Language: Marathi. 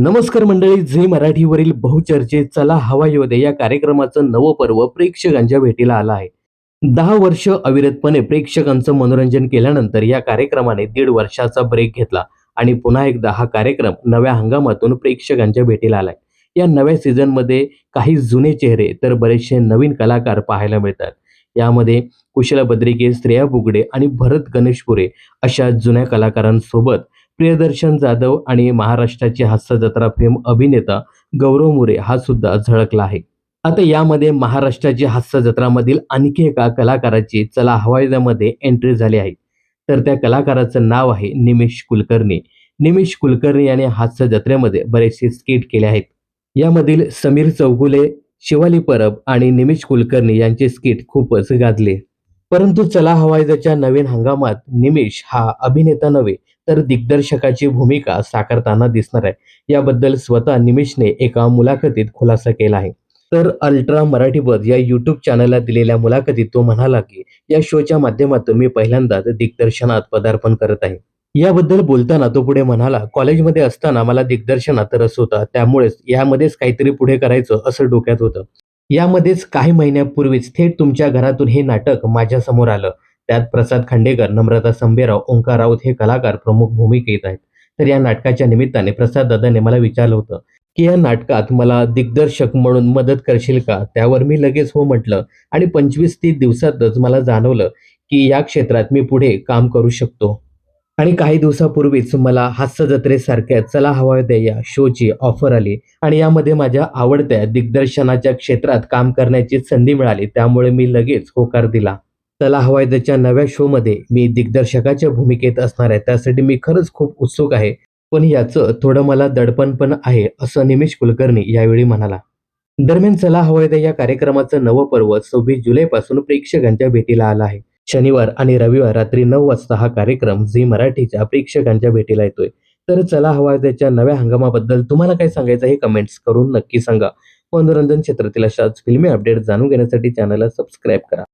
नमस्कार मंडळी झी मराठीवरील बहुचर्चे चला हवा योदे या कार्यक्रमाचं नवं पर्व प्रेक्षकांच्या भेटीला आलं आहे. दहा वर्ष अविरतपणे प्रेक्षकांचं मनोरंजन केल्यानंतर या कार्यक्रमाने दीड वर्षाचा ब्रेक घेतला आणि पुन्हा एकदा हा कार्यक्रम नव्या हंगामातून प्रेक्षकांच्या भेटीला आलाय. या नव्या सीझनमध्ये काही जुने चेहरे तर बरेचसे नवीन कलाकार पाहायला मिळतात. यामध्ये कुशला बद्रिके श्रेया बुगडे आणि भरत गणेशपुरे अशा जुन्या कलाकारांसोबत प्रियदर्शन जाधव आणि महाराष्ट्राची हास्य जत्रा फेम अभिनेता गौरव मोरे हा सुद्धा झळकला आहे. आता यामध्ये महाराष्ट्राची हास्य जत्रामधील आणखी एका कलाकाराची चला हवाईजामध्ये एंट्री झाली आहे. तर त्या कलाकाराचं नाव आहे निमिष कुलकर्णी. निमिष कुलकर्णी याने हास्य जत्रेमध्ये बरेचसे स्किट केले आहेत. यामधील समीर चौगुले शिवाली परब आणि निमिष कुलकर्णी यांचे स्किट खूपच गाजले. परंतु चला हवाईच्या नवीन हंगामात निमिष हा अभिनेता नव्हे तर दिग्दर्शकाची भूमिका साकारताना दिसणार आहे. याबद्दल स्वतः निमिषने एका मुलाखतीत खुलासा केला आहे. तर अल्ट्रा मराठीपद या युट्यूब चॅनलला दिलेल्या मुलाखतीत तो म्हणाला की या शोच्या माध्यमातून मी पहिल्यांदाच दिग्दर्शनात पदार्पण करत आहे. याबद्दल बोलताना तो पुढे म्हणाला कॉलेजमध्ये असताना मला दिग्दर्शनात रस होता त्यामुळेच यामध्येच काहीतरी पुढे करायचं असं डोक्यात होतं. यामध्येच काही महिन्यापूर्वीच थेट तुमच्या घरातून हे नाटक माझ्यासमोर आलं. त्यात प्रसाद खांडेकर नम्रता संभेराव ओंकार राऊत हे कलाकार प्रमुख भूमिकेत आहेत. तर या नाटकाच्या निमित्ताने प्रसाद दादाने मला विचारलं होतं की या नाटकात मला दिग्दर्शक म्हणून मदत करशील का? त्यावर मी लगेच हो म्हटलं आणि पंचवीस तीस दिवसातच मला जाणवलं की या क्षेत्रात मी पुढे काम करू शकतो. आणि काही दिवसापूर्वीच मला हास्य जत्रेसारख्या चला हवा द्या या शोची ऑफर आली. आणि यामध्ये माझ्या आवडत्या दिग्दर्शनाच्या क्षेत्रात काम करण्याची संधी मिळाली. त्यामुळे मी लगेच होकार दिला. चला हवायदच्या नव्या शोमध्ये मी दिग्दर्शकाच्या भूमिकेत असणार आहे. त्यासाठी मी खरंच खूप उत्सुक आहे. पण याचं थोडं मला दडपण पण आहे असं निमिष कुलकर्णी यावेळी म्हणाला. दरम्यान चला हवायदे या कार्यक्रमाचं नवं पर्व सव्वीस जुलैपासून प्रेक्षकांच्या भेटीला आलं आहे. शनिवार आणि रविवार रात्री नऊ वाजता हा कार्यक्रम झी मराठीच्या प्रेक्षकांच्या भेटीला येतोय. तर चला हवा त्याच्या नव्या हंगामाबद्दल तुम्हाला काय सांगायचं हे कमेंट्स करून नक्की सांगा. मनोरंजन क्षेत्रातील अशाच फिल्मी अपडेट जाणून घेण्यासाठी चॅनलला सबस्क्राईब करा.